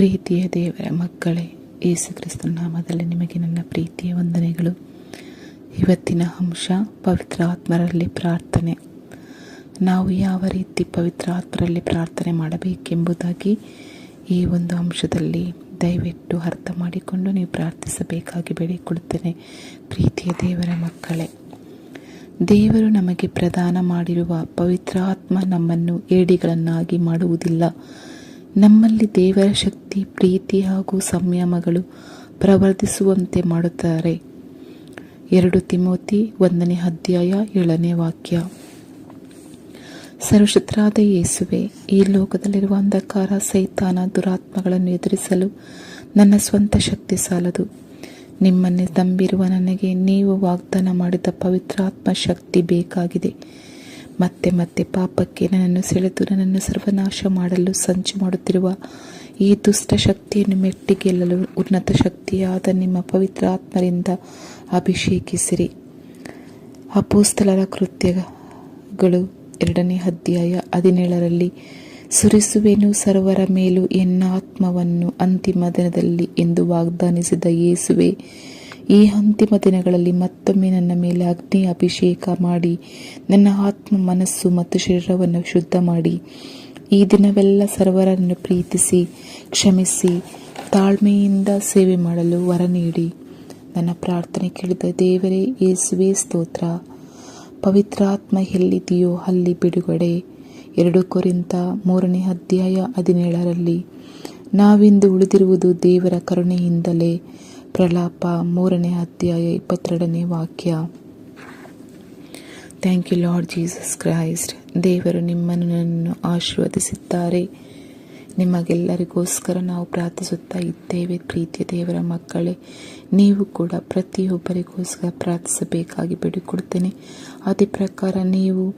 ಪ್ರೀತಿಯ ದೇವರ ಮಕ್ಕಳೇ ಯೇಸು ಕ್ರಿಸ್ತನ ನಾಮದಲ್ಲಿ ನಿಮಗೆ ನನ್ನ ಪ್ರೀತಿಯ ವಂದನೆಗಳು. ಇವತ್ತಿನ ಅಂಶ ಪವಿತ್ರ ಆತ್ಮರಲ್ಲಿ ಪ್ರಾರ್ಥನೆ. ನಾವು ಯಾವ ರೀತಿ ಪವಿತ್ರ ಆತ್ಮರಲ್ಲಿ ಪ್ರಾರ್ಥನೆ ಮಾಡಬೇಕೆಂಬುದಾಗಿ ಈ ಒಂದು ಅಂಶದಲ್ಲಿ ದಯವಿಟ್ಟು ಅರ್ಥ ಮಾಡಿಕೊಂಡು ನೀವು ಪ್ರಾರ್ಥಿಸಬೇಕಾಗಿ ಬೇಡಿಕೊಳ್ಳುತ್ತೇನೆ ಪ್ರೀತಿಯ ದೇವರ ಮಕ್ಕಳೇ, ದೇವರು ನಮಗೆ ಪ್ರದಾನ ಮಾಡಿರುವ ಪವಿತ್ರಾತ್ಮ ನಮ್ಮನ್ನು ಏಡಿಗಳನ್ನಾಗಿ ಮಾಡುವುದಿಲ್ಲ. ನಮ್ಮಲ್ಲಿ ದೇವರ ಶಕ್ತಿ, ಪ್ರೀತಿ ಹಾಗೂ ಸಂಯಮಗಳು ಪ್ರವರ್ಧಿಸುವಂತೆ ಮಾಡುತ್ತಾರೆ. ಎರಡು ತಿಮೋತಿ ಒಂದನೇ ಅಧ್ಯಾಯ ಏಳನೇ ವಾಕ್ಯ. ಸರ್ವಶತ್ರಾದ ಯೇಸುವೆ, ಈ ಲೋಕದಲ್ಲಿರುವ ಅಂಧಕಾರ ಸೈತಾನ ದುರಾತ್ಮಗಳನ್ನು ಎದುರಿಸಲು ನನ್ನ ಸ್ವಂತ ಶಕ್ತಿ ಸಾಲದು. ನಿಮ್ಮನ್ನೇ ತಂಬಿರುವ ನನಗೆ ನೀವು ವಾಗ್ದಾನ ಮಾಡಿದ ಪವಿತ್ರಾತ್ಮ ಶಕ್ತಿ ಬೇಕಾಗಿದೆ. ಮತ್ತೆ ಮತ್ತೆ ಪಾಪಕ್ಕೆ ನನ್ನನ್ನು ಸೆಳೆದು ನನ್ನನ್ನು ಸರ್ವನಾಶ ಮಾಡಲು ಸಂಚು ಮಾಡುತ್ತಿರುವ ಈ ದುಷ್ಟ ಶಕ್ತಿಯನ್ನು ಮೆಟ್ಟಿ ಗೆಲ್ಲಲು ಉನ್ನತ ಶಕ್ತಿಯಾದ ನಿಮ್ಮ ಪವಿತ್ರ ಆತ್ಮರಿಂದ ಅಭಿಷೇಕಿಸಿರಿ. ಅಪೋಸ್ತಲರ ಕೃತ್ಯಗಳು ಎರಡನೇ ಅಧ್ಯಾಯ ಹದಿನೇಳರಲ್ಲಿ, ಸುರಿಸುವೆನು ಸರ್ವರ ಮೇಲೂ ಎನ್ನ ಆತ್ಮವನ್ನು ಅಂತಿಮ ದಿನದಲ್ಲಿ ಎಂದು ವಾಗ್ದಾನಿಸಿದ ಯೇಸುವೆ ಈ ಅಂತಿಮ ದಿನಗಳಲ್ಲಿ ಮತ್ತೊಮ್ಮೆ ನನ್ನ ಮೇಲೆ ಅಗ್ನಿ ಅಭಿಷೇಕ ಮಾಡಿ, ನನ್ನ ಆತ್ಮ, ಮನಸ್ಸು ಮತ್ತು ಶರೀರವನ್ನು ಶುದ್ಧ ಮಾಡಿ. ಈ ದಿನವೆಲ್ಲ ಸರ್ವರನ್ನು ಪ್ರೀತಿಸಿ, ಕ್ಷಮಿಸಿ, ತಾಳ್ಮೆಯಿಂದ ಸೇವೆ ಮಾಡಲು ವರ ನೀಡಿ. ನನ್ನ ಪ್ರಾರ್ಥನೆ ಕೇಳಿದ ದೇವರೇ ಯೇಸುವೆ ಸ್ತೋತ್ರ. ಪವಿತ್ರಾತ್ಮ ಎಲ್ಲಿದೆಯೋ ಅಲ್ಲಿ ಬಿಡುಗಡೆ. ಎರಡು ಕೊರಿಂತ ಮೂರನೇ ಅಧ್ಯಾಯ ಹದಿನೇಳರಲ್ಲಿ, ನಾವಿಂದು ಉಳಿದಿರುವುದು ದೇವರ ಕರುಣೆಯಿಂದಲೇ. ಪ್ರಲಾಪ ಮೂರನೇ ಅಧ್ಯಾಯ ಇಪ್ಪತ್ತೆರಡನೇ ವಾಕ್ಯ. Thank you Lord Jesus Christ ದೇವರು ನಿಮ್ಮನ್ನು ನನ್ನನ್ನು ಆಶೀರ್ವದಿಸಿದ್ದಾರೆ. ನಿಮಗೆಲ್ಲರಿಗೋಸ್ಕರ ನಾವು ಪ್ರಾರ್ಥಿಸುತ್ತಾ ಇದ್ದೇವೆ. ಪ್ರೀತಿಯ ದೇವರ ಮಕ್ಕಳೇ, ನೀವು ಕೂಡ ಪ್ರತಿಯೊಬ್ಬರಿಗೋಸ್ಕರ ಪ್ರಾರ್ಥಿಸಬೇಕಾಗಿ ಬಿಡಿಕೊಡ್ತೇನೆ ಅದೇ ಪ್ರಕಾರ ನೀವು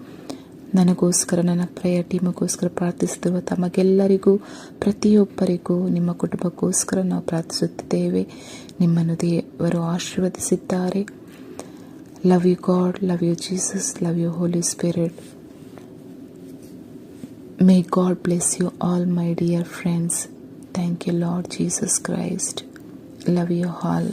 ನನಗೋಸ್ಕರ, ನನ್ನ ಪ್ರೇಯರ್ ಟೀಮಗೋಸ್ಕರ ಪ್ರಾರ್ಥಿಸುತ್ತಿರುವ ತಮಗೆಲ್ಲರಿಗೂ, ಪ್ರತಿಯೊಬ್ಬರಿಗೂ ನಿಮ್ಮ ಕುಟುಂಬಕ್ಕೋಸ್ಕರ ನಾವು ಪ್ರಾರ್ಥಿಸುತ್ತಿದ್ದೇವೆ. ನಿಮ್ಮನ್ನು ದೇವರು ಆಶೀರ್ವದಿಸಿದ್ದಾರೆ. Love you God love you Jesus love you Holy Spirit may God bless you all my dear friends thank you Lord Jesus Christ love you all